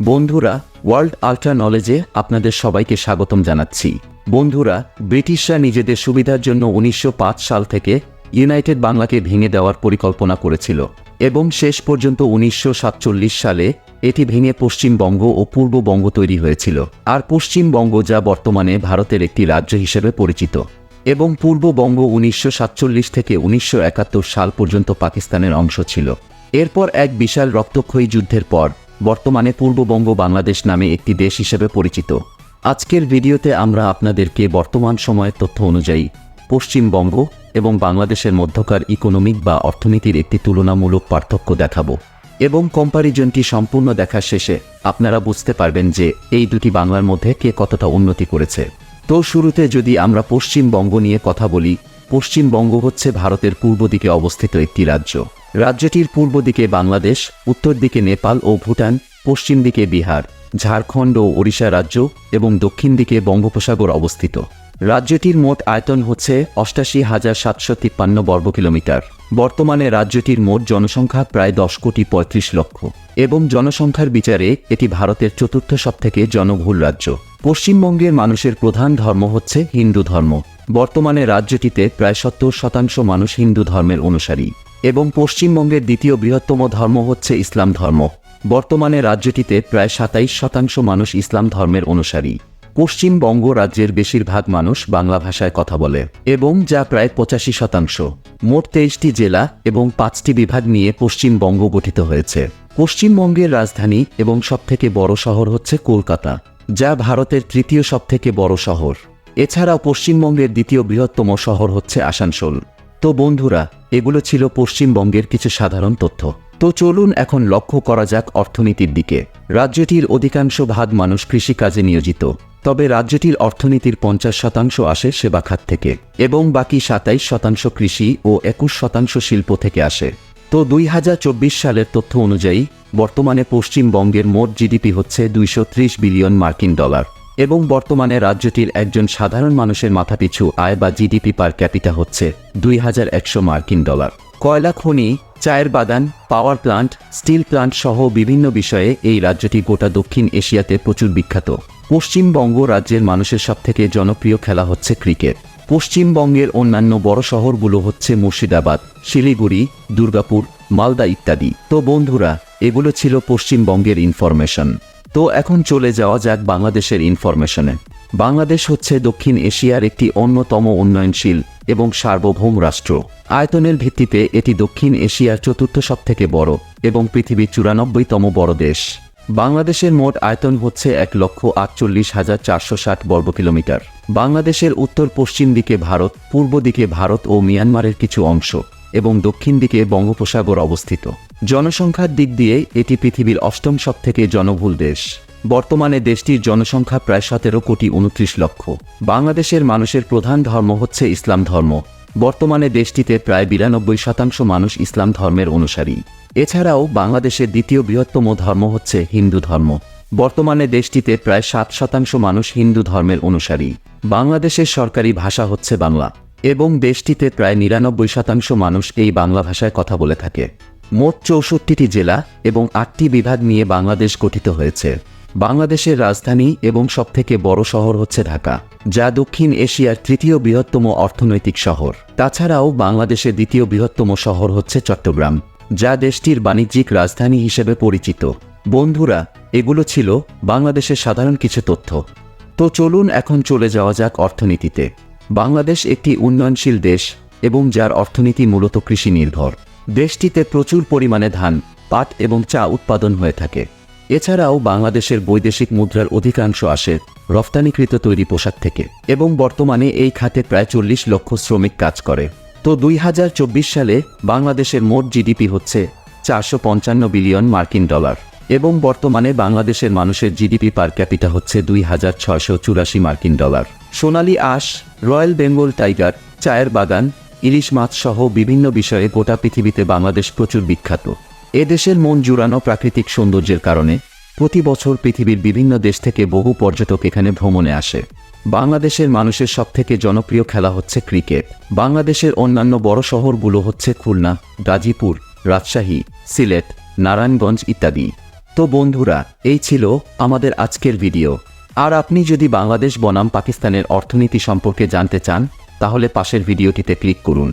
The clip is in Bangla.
বন্ধুরা ওয়ার্ল্ড আল্ট্রা নলেজে আপনাদের সবাইকে স্বাগতম জানাচ্ছি। বন্ধুরা, ব্রিটিশরা নিজেদের সুবিধার জন্য উনিশশো পাঁচ সাল থেকে ইউনাইটেড বাংলাকে ভেঙে দেওয়ার পরিকল্পনা করেছিল এবং শেষ পর্যন্ত উনিশশো সাতচল্লিশ সালে এটি ভেঙে পশ্চিমবঙ্গ ও পূর্ববঙ্গ তৈরি হয়েছিল। আর পশ্চিমবঙ্গ যা বর্তমানে ভারতের একটি রাজ্য হিসেবে পরিচিত এবং পূর্ববঙ্গ উনিশশো সাতচল্লিশ থেকে উনিশশো একাত্তর সাল পর্যন্ত পাকিস্তানের অংশ ছিল। এরপর এক বিশাল রক্তক্ষয়ী যুদ্ধের পর বর্তমানে পূর্ববঙ্গ বাংলাদেশ নামে একটি দেশ হিসেবে পরিচিত। আজকের ভিডিওতে আমরা আপনাদেরকে বর্তমান সময়ের তথ্য অনুযায়ী পশ্চিমবঙ্গ এবং বাংলাদেশের মধ্যকার ইকোনমিক বা অর্থনীতির একটি তুলনামূলক পার্থক্য দেখাবো এবং কম্পারিজনটি সম্পূর্ণ দেখা শেষে আপনারা বুঝতে পারবেন যে এই দুটি বাংলার মধ্যে কে কতটা উন্নতি করেছে। তো শুরুতে যদি আমরা পশ্চিমবঙ্গ নিয়ে কথা বলি, পশ্চিমবঙ্গ হচ্ছে ভারতের পূর্ব দিকে অবস্থিত একটি রাজ্য। রাজ্যটির পূর্ব দিকে বাংলাদেশ, উত্তর দিকে নেপাল ও ভুটান, পশ্চিম দিকে বিহার, ঝাড়খণ্ড ও ওড়িশা রাজ্য এবং দক্ষিণ দিকে বঙ্গোপসাগর অবস্থিত। রাজ্যটির মোট আয়তন হচ্ছে অষ্টাশি হাজার সাতশো তিপ্পান্ন বর্গ কিলোমিটার। বর্তমানে রাজ্যটির মোট জনসংখ্যা প্রায় দশ কোটি পঁয়ত্রিশ লক্ষ এবং জনসংখ্যার বিচারে এটি ভারতের চতুর্থ সবথেকে জনবহুল রাজ্য। পশ্চিমবঙ্গের মানুষের প্রধান ধর্ম হচ্ছে হিন্দু ধর্ম। বর্তমানে রাজ্যটিতে প্রায় সত্তর শতাংশ মানুষ হিন্দু ধর্মের অনুসারী। এবং পশ্চিমবঙ্গের দ্বিতীয় বৃহত্তম ধর্ম হচ্ছে ইসলাম ধর্ম। বর্তমানে রাজ্যটিতে প্রায় সাতাইশ শতাংশ মানুষ ইসলাম ধর্মের অনুসারী। পশ্চিমবঙ্গ রাজ্যের বেশিরভাগ মানুষ বাংলা ভাষায় কথা বলে এবং যা প্রায় পঁচাশি শতাংশ। মোট তেইশটি জেলা এবং পাঁচটি বিভাগ নিয়ে পশ্চিমবঙ্গ গঠিত হয়েছে। পশ্চিমবঙ্গের রাজধানী এবং সবথেকে বড় শহর হচ্ছে কলকাতা, যা ভারতের তৃতীয় সবথেকে বড় শহর। এছাড়াও পশ্চিমবঙ্গের দ্বিতীয় বৃহত্তম শহর হচ্ছে আসানসোল। তো বন্ধুরা, এগুলো ছিল পশ্চিমবঙ্গের কিছু সাধারণ তথ্য। তো চলুন এখন লক্ষ্য করা যাক অর্থনীতির দিকে। রাজ্যটির অধিকাংশ ভাগ মানুষ কৃষিকাজে নিয়োজিত। তবে রাজ্যটির অর্থনীতির পঞ্চাশ শতাংশ আসে সেবা খাত থেকে, এবং বাকি সাতাইশ শতাংশ কৃষি ও একুশ শতাংশ শিল্প থেকে আসে। তো দুই হাজার চব্বিশ সালের তথ্য অনুযায়ী, বর্তমানে পশ্চিমবঙ্গের মোট জিডিপি হচ্ছে দুইশো ত্রিশ বিলিয়ন মার্কিন ডলার। এবং বর্তমানে রাজ্যটির একজন সাধারণ মানুষের মাথাপিছু আয় বা জিডিপি পার ক্যাপিটা হচ্ছে দুই হাজার একশো মার্কিন ডলার। কয়লা, খনি, চায়ের বাগান, পাওয়ার প্লান্ট, স্টিল প্লান্ট সহ বিভিন্ন বিষয়ে এই রাজ্যটি গোটা দক্ষিণ এশিয়াতে প্রচুর বিখ্যাত। পশ্চিমবঙ্গ রাজ্যের মানুষের সবথেকে জনপ্রিয় খেলা হচ্ছে ক্রিকেট। পশ্চিমবঙ্গের অন্যান্য বড় শহরগুলো হচ্ছে মুর্শিদাবাদ, শিলিগুড়ি, দুর্গাপুর, মালদা ইত্যাদি। তো বন্ধুরা, এগুলো ছিল পশ্চিমবঙ্গের ইনফরমেশন তো এখন চলে যাওয়া যাক বাংলাদেশের ইনফরমেশনে বাংলাদেশ হচ্ছে দক্ষিণ এশিয়ার একটি অন্যতম উন্নয়নশীল এবং সার্বভৌম রাষ্ট্র। আয়তনের ভিত্তিতে এটি দক্ষিণ এশিয়ার চতুর্থ সবথেকে বড় এবং পৃথিবীর চুরানব্বইতম বড় দেশ। বাংলাদেশের মোট আয়তন হচ্ছে এক লক্ষ আটচল্লিশ হাজার চারশো ষাট বর্গ কিলোমিটার। বাংলাদেশের উত্তর পশ্চিম দিকে ভারত, পূর্ব দিকে ভারত ও মিয়ানমারের কিছু অংশ এবং দক্ষিণ দিকে বঙ্গোপসাগর অবস্থিত। জনসংখ্যার দিক দিয়ে এটি পৃথিবীর অষ্টম সবথেকে জনবহুল দেশ। বর্তমানে দেশটির জনসংখ্যা প্রায় সতেরো কোটি উনত্রিশ লক্ষ। বাংলাদেশের মানুষের প্রধান ধর্ম হচ্ছে ইসলাম ধর্ম। বর্তমানে দেশটিতে প্রায় বিরানব্বই শতাংশ মানুষ ইসলাম ধর্মের অনুসারী। এছাড়াও বাংলাদেশের দ্বিতীয় বৃহত্তম ধর্ম হচ্ছে হিন্দু ধর্ম। বর্তমানে দেশটিতে প্রায় সাত শতাংশ মানুষ হিন্দু ধর্মের অনুসারী। বাংলাদেশের সরকারি ভাষা হচ্ছে বাংলা। এবং দেশটিতে প্রায় নিরানব্বই শতাংশ মানুষ এই বাংলা ভাষায় কথা বলে থাকে। মোট চৌষট্টিটি জেলা এবং আটটি বিভাগ নিয়ে বাংলাদেশ গঠিত হয়েছে। বাংলাদেশের রাজধানী এবং সবথেকে বড় শহর হচ্ছে ঢাকা, যা দক্ষিণ এশিয়ার তৃতীয় বৃহত্তম অর্থনৈতিক শহর। তাছাড়াও বাংলাদেশের দ্বিতীয় বৃহত্তম শহর হচ্ছে চট্টগ্রাম, যা দেশটির বাণিজ্যিক রাজধানী হিসেবে পরিচিত। বন্ধুরা, এগুলো ছিল বাংলাদেশের সাধারণ কিছু তথ্য। তো চলুন এখন চলে যাওয়া যাক অর্থনীতিতে। বাংলাদেশ একটি উন্নয়নশীল দেশ এবং যার অর্থনীতি মূলত কৃষি নির্ভর। দেশটিতে প্রচুর পরিমাণে ধান, পাট এবং চা উৎপাদন হয়ে থাকে। এছাড়াও বাংলাদেশের বৈদেশিক মুদ্রার অধিকাংশ আসে রফতানিকৃত তৈরি পোশাক থেকে এবং বর্তমানে এই খাতে প্রায় চল্লিশ লক্ষ শ্রমিক কাজ করে। তো দুই হাজার চব্বিশ সালে বাংলাদেশের মোট জিডিপি হচ্ছে চারশো পঞ্চান্ন বিলিয়ন মার্কিন ডলার এবং বর্তমানে বাংলাদেশের মানুষের জিডিপি পার ক্যাপিটা হচ্ছে দুই হাজার ছয়শো চুরাশি মার্কিন ডলার। সোনালী আঁশ, রয়্যাল বেঙ্গল টাইগার, চায়ের বাগান ইলিশ মাছ সহ বিভিন্ন বিষয়ে গোটা পৃথিবীতে বাংলাদেশ প্রচুর বিখ্যাত। এদেশের মন জুড়ানো প্রাকৃতিক সৌন্দর্যের কারণে প্রতি বছর পৃথিবীর বিভিন্ন দেশ থেকে বহু পর্যটক এখানে ভ্রমণে আসে। বাংলাদেশের মানুষের সবথেকে জনপ্রিয় খেলা হচ্ছে ক্রিকেট। বাংলাদেশের অন্যান্য বড় শহরগুলো হচ্ছে খুলনা, গাজীপুর, রাজশাহী, সিলেট, নারায়ণগঞ্জ ইত্যাদি। তো বন্ধুরা, এই ছিল আমাদের আজকের ভিডিও। আর আপনি যদি বাংলাদেশ বনাম পাকিস্তানের অর্থনীতি সম্পর্কে জানতে চান তাহলে পাশের ভিডিওটিতে ক্লিক করুন।